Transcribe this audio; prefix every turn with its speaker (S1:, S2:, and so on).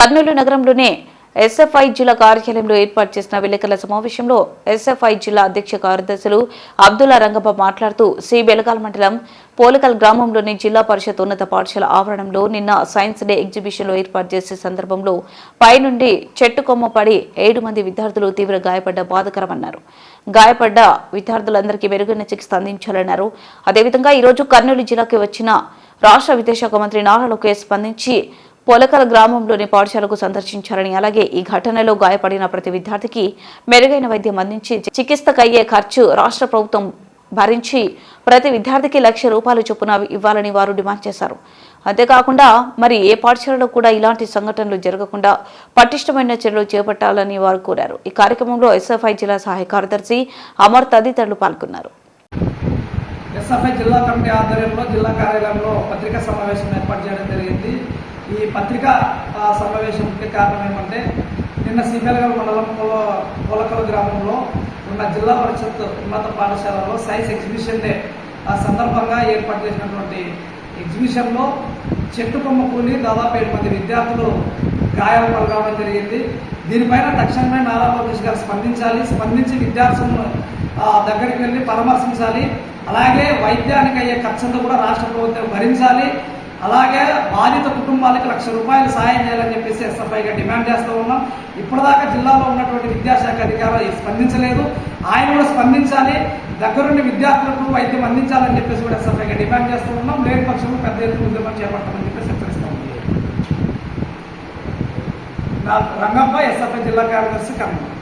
S1: Kurnool నగరంలోనే SFI జిల్లా కార్యాలయంలో ఏర్పాటు చేసిన విలేకరుల సమావేశంలో ఎస్ఎఫ్ఐ జిల్లా అధ్యక్ష కార్యదర్శులు అబ్దుల్లా రంగప్ప మాట్లాడుతూ సి బెలగాల్ మండలం పోలకల్ గ్రామంలోని జిల్లా పరిషత్ ఉన్నత పాఠశాల ఆవరణంలో నిన్న సైన్స్ డే ఎగ్జిబిషన్లో ఏర్పాటు చేసే సందర్భంలో పైనుండి చెట్టు కొమ్మ పడి ఏడు మంది విద్యార్థులు తీవ్ర గాయపడ్డ బాధకరమన్నారు. గాయపడ్డ విద్యార్థులందరికీ మెరుగైన చికిత్స అందించాలన్నారు. అదేవిధంగా ఈరోజు కర్నూలు జిల్లాకి వచ్చిన రాష్ట్ర విదేశాంగ మంత్రి నారా లోకేష్ స్పందించి పొలకల గ్రామంలోని పాఠశాలకు సందర్శించారని అలాగే ఈ ఘటనలో గాయపడిన ప్రతి విద్యార్థికి మెరుగైన వైద్యం అందించి చికిత్సకయ్యే ఖర్చు రాష్ట్ర ప్రభుత్వం భరించి ప్రతి విద్యార్థికి లక్ష రూపాయలు చొప్పున ఇవ్వాలని వారు డిమాండ్ చేశారు. అంతేకాకుండా మరి ఏ పాఠశాలలో కూడా ఇలాంటి సంఘటనలు జరగకుండా పటిష్టమైన చర్యలు చేపట్టాలని వారు కోరారు. ఈ కార్యక్రమంలో ఎస్ఎఫ్ఐ జిల్లా సహాయ కార్యదర్శి అమర్ తదితరులు పాల్గొన్నారు.
S2: ఎస్ఎఫ్ఐ జిల్లా కమిటీ ఆధ్వర్యంలో జిల్లా కార్యాలయంలో పత్రికా సమావేశం ఏర్పాటు చేయడం జరిగింది. ఈ పత్రికా సమావేశం ముఖ్య కారణం ఏమంటే నిన్న సిబెల్గల్ మండలం పొల- గ్రామంలో ఉన్న జిల్లా పరిషత్ ఉన్నత పాఠశాలలో సైన్స్ ఎగ్జిబిషన్ డే ఆ సందర్భంగా ఏర్పాటు చేసినటువంటి ఎగ్జిబిషన్లో చెట్టు కొమ్మ కూలి దాదాపు ఏడు మంది విద్యార్థులు గాయాలు పాల్గొనడం జరిగింది. దీనిపైన తక్షణమే నారా లోకేష్ గారు స్పందించాలి స్పందించి విద్యార్థులను దగ్గరికి వెళ్ళి పరామర్శించాలి. అలాగే వైద్యానికి అయ్యే ఖర్చంతా కూడా రాష్ట్ర ప్రభుత్వం భరించాలి. అలాగే బాధిత కుటుంబాలకు లక్ష రూపాయలు సాయం చేయాలని చెప్పేసి ఎస్ఎఫ్ఐగా డిమాండ్ చేస్తూ ఉన్నాం. ఇప్పటిదాకా జిల్లాలో ఉన్నటువంటి విద్యాశాఖ అధికారులు స్పందించలేదు. ఆయన కూడా స్పందించాలి. దగ్గరుండి విద్యార్థులకు వైద్యం అందించాలని చెప్పేసి కూడా ఎస్ఎఫ్ఐగా డిమాండ్ చేస్తూ ఉన్నాం. లేని పక్షంలో పెద్ద ఎత్తున ఉద్యమం చేపడతామని చెప్పేసి హెచ్చరిస్తాం నా రంగప్ప ఎస్ఎఫ్ఐ జిల్లా కార్యదర్శి కర్నూలు